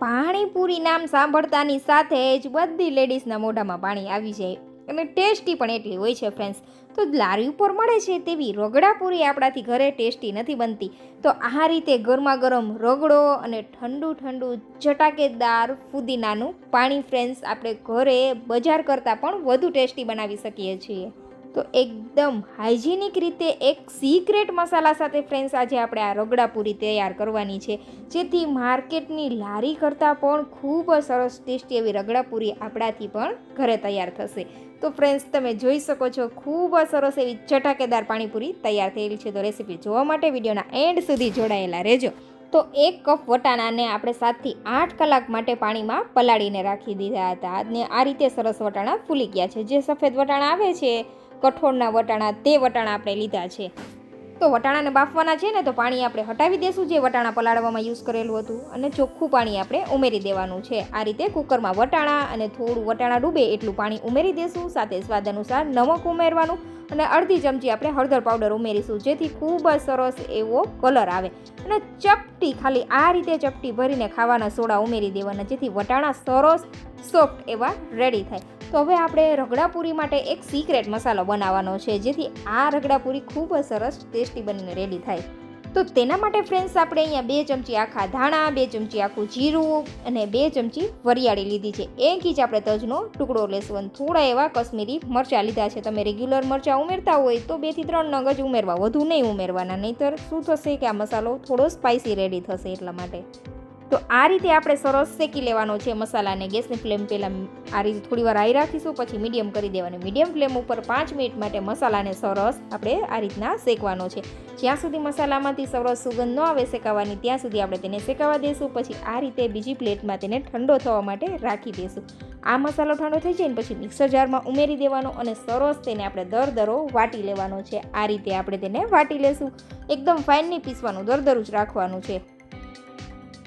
પાણીપુરી નામ સાંભળતાની સાથે જ બધી લેડીઝના મોઢામાં પાણી આવી જાય. અને ટેસ્ટી પણ એટલી હોય છે ફ્રેન્ડ્સ તો લારી ઉપર મળે છે તેવી રગડાપુરી આપણાથી ઘરે ટેસ્ટી નથી બનતી. તો આ રીતે ગરમા ગરમ રગડો અને ઠંડુ ઠંડુ ચટાકેદાર ફુદીનાનું પાણી ફ્રેન્ડ્સ આપણે ઘરે બજાર કરતાં પણ વધુ ટેસ્ટી બનાવી શકીએ છીએ. તો એકદમ હાઇજેનિક રીતે એક સિક્રેટ મસાલા સાથે ફ્રેન્ડ્સ આજે આપણે આ રગડાપુરી તૈયાર કરવાની છે. જેથી માર્કેટની લારી કરતાં પણ ખૂબ જ સરસ ટેસ્ટી એવી રગડાપુરી આપણાથી પણ ઘરે તૈયાર થશે. તો ફ્રેન્ડ્સ તમે જોઈ શકો છો, ખૂબ સરસ એવી ચટાકેદાર પાણીપુરી તૈયાર થયેલી છે. તો રેસીપી જોવા માટે વિડીયોના એન્ડ સુધી જોડાયેલા રહેજો. તો એક કપ વટાણાને આપણે સાતથી આઠ કલાક માટે પાણીમાં પલાળીને રાખી દીધા હતા. અને આ રીતે સરસ વટાણા ફૂલી ગયા છે. જે સફેદ વટાણા આવે છે કઠોળના વટાણા, તે વટાણા આપણે લીધા છે. તો વટાણાને બાફવાના છે ને, તો પાણી આપણે હટાવી દેશું, જે વટાણા પલાળવામાં યુઝ કરેલું હતું. અને ચોખ્ખું પાણી આપણે ઉમેરી દેવાનું છે. આ રીતે કુકરમાં વટાણા અને થોડું વટાણા ડૂબે એટલું પાણી ઉમેરી દેશું. સાથે સ્વાદ અનુસાર નમક ઉમેરવાનું અને અડધી ચમચી આપણે હળદર પાવડર ઉમેરીશું, જેથી ખૂબ જ સરસ એવો કલર આવે. અને ચપટી, ખાલી આ રીતે ચપટી ભરીને ખાવાના સોડા ઉમેરી દેવાના, જેથી વટાણા સરસ સોફ્ટ એવા રેડી થાય. તો હવે આપણે રગડાપુરી માટે એક સિક્રેટ મસાલો બનાવવાનો છે, જેથી આ રગડાપુરી ખૂબ જ સરસ ટેસ્ટી બનીને રેડી થાય. તો તેના માટે ફ્રેન્ડ્સ આપણે અહીંયા બે ચમચી આખા ધાણા, બે ચમચી આખું જીરું અને બે ચમચી વરિયાળી લીધી છે. એક ઇંચ આપણે તજનો ટુકડો લેશું અને થોડા એવા કશ્મીરી મરચાં લીધા છે. તમે રેગ્યુલર મરચાં ઉમેરતા હોય તો બેથી ત્રણ નગ જ ઉમેરવા, વધુ નહીં ઉમેરવાના, નહીંતર શું થશે કે આ મસાલો થોડો સ્પાઇસી રેડી થશે એટલા માટે. તો આ રીતે આપણે સરસ શેકી લેવાનો છે મસાલાને. ગેસની ફ્લેમ પહેલાં આ રીતે થોડી વાર હાઈ રાખીશું, પછી મીડિયમ કરી દેવાની. મીડિયમ ફ્લેમ ઉપર પાંચ મિનિટ માટે મસાલાને સરસ આપણે આ રીતના શેકવાનો છે. જ્યાં સુધી મસાલામાંથી સરસ સુગંધ ન આવે શેકાવાની, ત્યાં સુધી આપણે તેને શેકાવા દઈશું પછી આ રીતે બીજી પ્લેટમાં તેને ઠંડો થવા માટે રાખી દઈશું આ મસાલો ઠંડો થઈ જાય ને પછી મિક્સર જારમાં ઉમેરી દેવાનો અને સરસ તેને આપણે દર દરો વાટી લેવાનો છે. આ રીતે આપણે તેને વાટી લેશું. એકદમ ફાઇન નહીં પીસવાનું દરદરું જ રાખવાનું છે.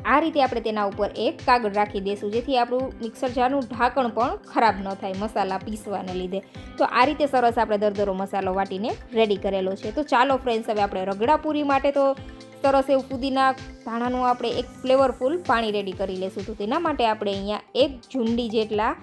આ રીતે આપણે તેના ઉપર એક કાગળ રાખી દઈશું જેથી આપણું મિક્સર જારનું ઢાંકણ પણ ખરાબ ન થાય મસાલા પીસવાને લીધે. તો આ રીતે સરસ આપણે દરદરો મસાલો વાટીને રેડી કરેલો છે. તો ચાલો ફ્રેન્ડ્સ હવે આપણે રગડાપુરી માટે તો સરસ એવું ફુદીના ધાણાનું આપણે એક ફ્લેવરફુલ પાણી રેડી કરી લેશું. તો તેના માટે આપણે અહીંયા એક ઝુંડી જેટલા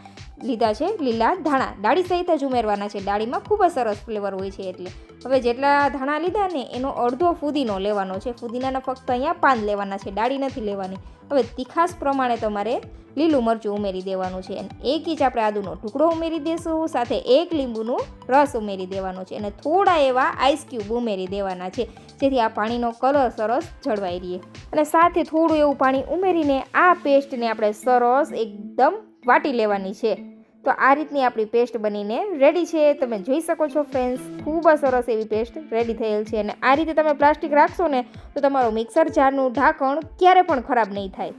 લીધા છે લીલા ધાણા. ડાળી સહિત જ ઉમેરવાના છે. ડાળીમાં ખૂબ જ સરસ ફ્લેવર હોય છે એટલે. હવે જેટલા ધાણા લીધા ને એનો અડધો ફુદીનો લેવાનો છે. ફુદીનાના ફક્ત અહીંયા પાન લેવાના છે, ડાળી નથી લેવાની. હવે તીખાસ પ્રમાણે તમારે લીલું મરચું ઉમેરી દેવાનું છે અને એક ઇંચ આપણે આદુનો ટુકડો ઉમેરી દેશું, સાથે એક લીંબુનો રસ ઉમેરી દેવાનો છે અને થોડા એવા આઈસ ક્યુબ ઉમેરી દેવાના છે, જેથી આ પાણીનો કલર સરસ જળવાઈ રહે. અને સાથે થોડું એવું પાણી ઉમેરીને આ પેસ્ટને આપણે સરસ એકદમ વાટી લેવાની છે. તો આ રીતની આપણી પેસ્ટ બનીને રેડી છે. તમે જોઈ શકો છો ફ્રેન્ડ્સ ખૂબ જ સરસ એવી પેસ્ટ રેડી થયેલ છે અને આ રીતે તમે પ્લાસ્ટિક રાખશો ને, તો તમારું મિક્સર જારનું ઢાંકણ ક્યારે પણ ખરાબ નહીં થાય.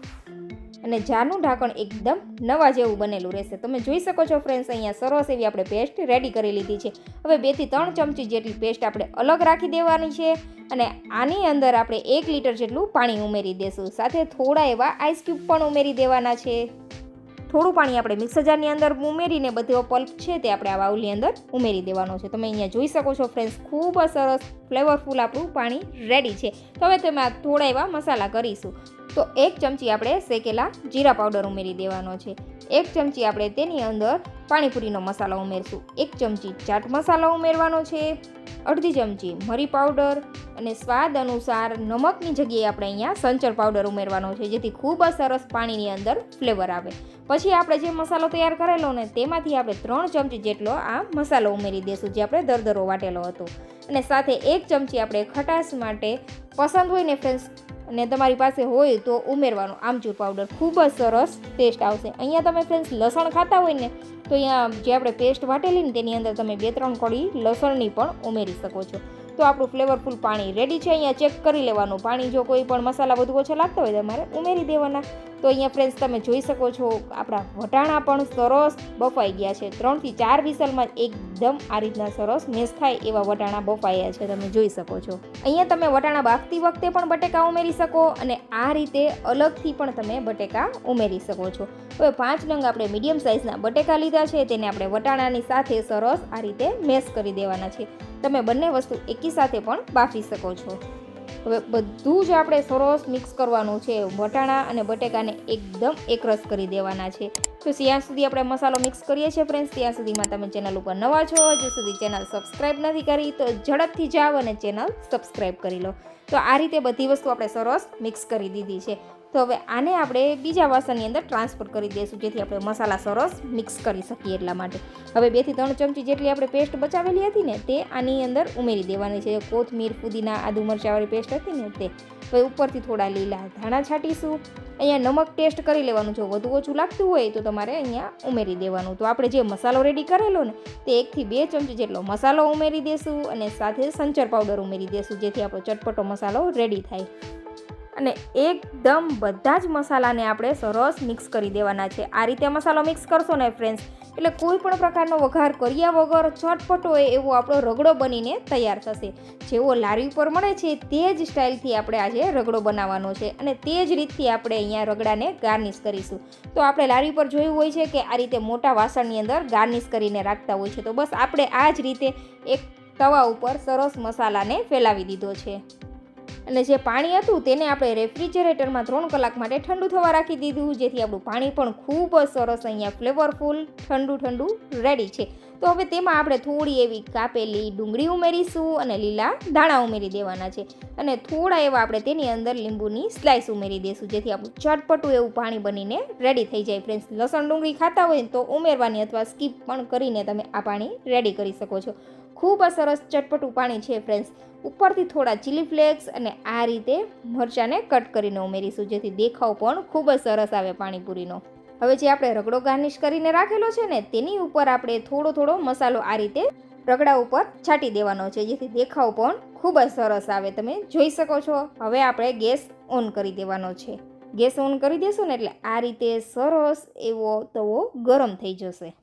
અને જારનું ઢાંકણ એકદમ નવા જેવું બનેલું રહેશે. તમે જોઈ શકો છો ફ્રેન્ડ્સ અહીંયા સરસ એવી આપણે પેસ્ટ રેડી કરી લીધી છે. હવે બેથી ત્રણ ચમચી જેટલી પેસ્ટ આપણે અલગ રાખી દેવાની છે અને આની અંદર આપણે એક લીટર જેટલું પાણી ઉમેરી દઈશું સાથે થોડા એવા આઈસ ક્યુબ પણ ઉમેરી દેવાના છે. થોડું પાણી આપણે મિક્સર જારની અંદર ઉમેરીને બધો પલ્પ છે તે આપણે આ બાઉલની અંદર ઉમેરી દેવાનો છે. તમે અહીંયા જોઈ શકો છો ફ્રેન્ડ્સ ખૂબ જ સરસ ફ્લેવરફુલ આપણું પાણી રેડી છે. તો હવે તેમાં થોડા એવા મસાલા કરીશું. તો એક ચમચી આપણે શેકેલા જીરા પાવડર ઉમેરી દેવાનો છે. એક ચમચી આપણે તેની અંદર પાણીપુરીનો મસાલો ઉમેરશું. એક ચમચી ચાટ મસાલો ઉમેરવાનો છે, અડધી ચમચી મરી પાવડર અને સ્વાદ અનુસાર નમકની જગ્યાએ આપણે અહીંયા સંચર પાવડર ઉમેરવાનો છે, જેથી ખૂબ જ સરસ પાણીની અંદર ફ્લેવર આવે. પછી આપણે જે મસાલો તૈયાર કરેલો ને તેમાંથી આપણે ત્રણ ચમચી જેટલો આ મસાલો ઉમેરી દઈશું જે આપણે દરદરો વાટેલો હતો. અને સાથે એક ચમચી આપણે ખટાશ માટે પસંદ હોય ને ફ્રેન્ડ્સ અને તમારી પાસે હોય તો ઉમેરવાનો આમચૂર પાવડર ખૂબ જ સરસ ટેસ્ટ આવશે. અહીંયા તમે ફ્રેન્ડ્સ લસણ ખાતા હોય ને, તો અહીંયા જે આપણે પેસ્ટ વાટેલી ને તેની અંદર તમે બે ત્રણ કળી લસણની પણ ઉમેરી શકો છો. તો આપણું ફ્લેવરફુલ પાણી રેડી છે. અહીંયા ચેક કરી લેવાનું. પાણી જો કોઈ પણ મસાલા બધું ઓછા લાગતા હોય તમારે ઉમેરી દેવાના. તો અહીંયા ફ્રેન્ડ્સ તમે જોઈ શકો છો, આપણા વટાણા પણ સરસ બફાઈ ગયા છે. ત્રણથી ચાર વિસલમાં એકદમ આ રીતના સરસ મેસ થાય એવા વટાણા બફાયા છે. તમે જોઈ શકો છો. અહીંયા તમે વટાણા બાફતી વખતે પણ બટેકા ઉમેરી શકો અને આ રીતે અલગથી પણ તમે બટેકા ઉમેરી શકો છો. હવે પાંચ નંગ આપણે મીડિયમ સાઇઝના બટેકા લીધા છે. તેને આપણે વટાણાની સાથે સરસ આ રીતે મેશ કરી દેવાના છે. તમે બંને વસ્તુ એકી સાથે પણ બાફી શકો છો. હવે બધું જ આપણે સરસ મિક્સ કરવાનું છે. વટાણા અને બટેકાને એકદમ એકરસ કરી દેવાના છે. તો ત્યાં સુધી આપણે મસાલો મિક્સ કરીએ છીએ ફ્રેન્ડ્સ ત્યાં સુધીમાં તમે ચેનલ ઉપર નવા છો, હજુ સુધી ચેનલ સબસ્ક્રાઈબ નથી કરી તો ઝડપથી જાઓ અને ચેનલ સબસ્ક્રાઈબ કરી લો. તો આ રીતે બધી વસ્તુ આપણે સરસ મિક્સ કરી દીધી છે. તો હવે આને આપણે બીજા વાસણની અંદર ટ્રાન્સફર કરી દઈશું, જેથી આપણે મસાલા સરસ મિક્સ કરી શકીએ એટલા માટે. હવે બેથી ત્રણ ચમચી જેટલી આપણે પેસ્ટ બચાવેલી હતી ને, તે આની અંદર ઉમેરી દેવાની છે. કોથમીર પુદીના આદુ મરચાવાળી પેસ્ટ હતી ને, તે. હવે ઉપરથી થોડા લીલા ધાણા છાંટીશું. અહીંયા નમક ટેસ્ટ કરી લેવાનું જો વધુ ઓછું લાગતું હોય તો તમારે અહીંયા ઉમેરી દેવાનું. તો આપણે જે મસાલો રેડી કરેલો ને, તે એકથી બે ચમચી જેટલો મસાલો ઉમેરી દેશું અને સાથે સંચર પાવડર ઉમેરી દેશું, જેથી આપણો ચટપટો મસાલો રેડી થાય. અને એકદમ બધા જ મસાલાને આપણે સરસ મિક્સ કરી દેવાના છે. આ રીતે મસાલો મિક્સ કરશો ને ફ્રેન્ડ્સ એટલે કોઈ પણ પ્રકારનો વઘાર કર્યા વગર ચટપટો હોય એવો આપણો રગડો બનીને તૈયાર થશે. જેવો લારી ઉપર મળે છે તે જ સ્ટાઇલથી આપણે આજે રગડો બનાવવાનો છે અને તે જ રીતથી આપણે અહીંયા રગડાને ગાર્નિશ કરીશું. તો આપણે લારી ઉપર જોયું હોય છે કે આ રીતે મોટા વાસણની અંદર ગાર્નિશ કરીને રાખતા હોય છે. તો બસ આપણે આ જ રીતે એક તવા ઉપર સરસ મસાલાને ફેલાવી દીધો છે. અને જે પાણી હતું તેને આપણે રેફ્રિજરેટરમાં ત્રણ કલાક માટે ઠંડુ થવા રાખી દીધું, જેથી આપણું પાણી પણ ખૂબ જ સરસ અહીંયા ફ્લેવરફુલ ઠંડુ ઠંડુ રેડી છે. તો હવે તેમાં આપણે થોડી એવી કાપેલી ડુંગળી ઉમેરીશું અને લીલા દાણા ઉમેરી દેવાના છે. અને થોડા એવા આપણે તેની અંદર લીંબુની સ્લાઇસ ઉમેરી દઈશું જેથી આપણું ચટપટું એવું પાણી બનીને રેડી થઈ જાય. ફ્રેન્ડ્સ લસણ ડુંગળી ખાતા હોય તો ઉમેરવાની અથવા સ્કીપ પણ કરીને તમે આ પાણી રેડી કરી શકો છો. ખૂબ જ સરસ ચટપટું પાણી છે ફ્રેન્ડ્સ ઉપરથી થોડા ચીલી ફ્લેક્સ અને આ રીતે મરચાંને કટ કરીને ઉમેરીશું, જેથી દેખાવ પણ ખૂબ જ સરસ આવે પાણીપુરીનો. હવે જે આપણે રગડો ગાર્નિશ કરીને રાખેલો છે ને, તેની ઉપર આપણે થોડો થોડો મસાલો આ રીતે રગડા ઉપર છાંટી દેવાનો છે, જેથી દેખાવ પણ ખૂબ જ સરસ આવે. તમે જોઈ શકો છો, હવે આપણે ગેસ ઓન કરી દેવાનો છે. ગેસ ઓન કરી દેશું ને, એટલે આ રીતે સરસ એવો તવો ગરમ થઈ જશે.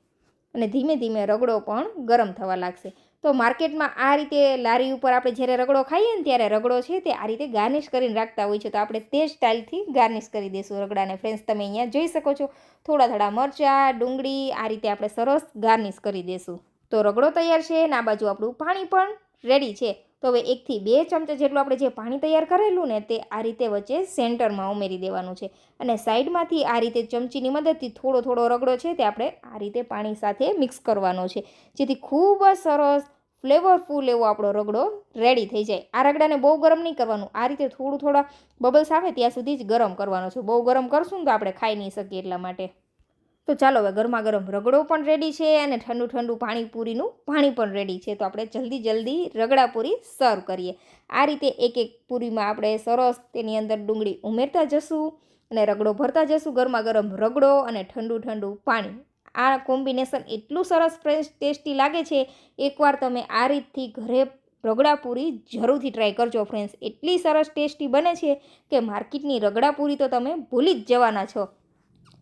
અને ધીમે ધીમે રગડો પણ ગરમ થવા લાગશે. તો માર્કેટમાં આ રીતે લારી ઉપર આપણે જ્યારે રગડો ખાઈએ ને ત્યારે રગડો છે તે આ રીતે ગાર્નિશ કરીને રાખતા હોય છે. તો આપણે તે સ્ટાઇલથી ગાર્નિશ કરી દઈશું રગડાને. ફ્રેન્ડ્સ, તમે અહીંયા જોઈ શકો છો, થોડા થોડા મરચાં, ડુંગળી આ રીતે આપણે સરસ ગાર્નિશ કરી દઈશું. તો રગડો તૈયાર છે અને આ બાજુ આપણું પાણી પણ રેડી છે. તો હવે એકથી બે ચમચા જેટલું આપણે જે પાણી તૈયાર કરેલું ને તે આ રીતે વચ્ચે સેન્ટરમાં ઉમેરી દેવાનું છે. અને સાઈડમાંથી આ રીતે ચમચીની મદદથી થોડો થોડો રગડો છે તે આપણે આ રીતે પાણી સાથે મિક્સ કરવાનો છે. જેથી ખૂબ જ સરસ ફ્લેવરફુલ એવો આપણો રગડો રેડી થઈ જાય. આ રગડાને બહુ ગરમ નહીં કરવાનું. આ રીતે થોડું થોડા બબલ્સ આવે ત્યાં સુધી જ ગરમ કરવાનો છે. બહુ ગરમ કરશું તો આપણે ખાઈ નહીં શકીએ એટલા માટે. તો ચાલો હવે ગરમા ગરમ રગડો પણ રેડી છે અને ઠંડુ ઠંડુ પાણીપુરીનું પાણી પણ રેડી છે. તો આપણે જલ્દી જલ્દી રગડા પૂરી સર્વ કરીએ. આ રીતે એક એક પૂરીમાં આપણે સરસ તેની અંદર ડુંગળી ઉમેરતા જશું અને રગડો ભરતા જશું. ગરમા ગરમ રગડો અને ઠંડુ ઠંડુ પાણી. આ કોમ્બિનેશન એટલું સરસ ફ્રેશ ટેસ્ટી લાગે છે, એકવાર તમે આ રીતથી ઘરે રગડાપૂરી જરૂરથી ટ્રાય કરજો ફ્રેન્ડ્સ એટલી સરસ ટેસ્ટી બને છે કે માર્કેટની રગડાપૂરી તો તમે ભૂલી જ જવાના છો.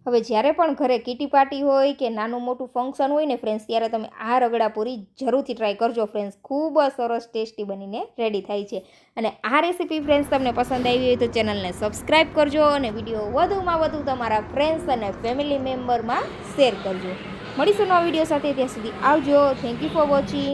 હવે જ્યારે પણ ઘરે કીટી પાર્ટી હોય કે નાનું મોટું ફંક્શન હોય ને ફ્રેન્ડ્સ ત્યારે તમે આ રગડા પૂરી જરૂરથી ટ્રાય કરજો ફ્રેન્ડ્સ ખૂબ જ સરસ ટેસ્ટી બનીને રેડી થાય છે. અને આ રેસીપી ફ્રેન્ડ્સ તમને પસંદ આવી હોય તો ચેનલને સબસ્ક્રાઈબ કરજો અને વીડિયો વધુમાં વધુ તમારા ફ્રેન્ડ્સ અને ફેમિલી મેમ્બરમાં શેર કરજો. મળીશું નવા વીડિયો સાથે, ત્યાં સુધી આવજો. Thank you for watching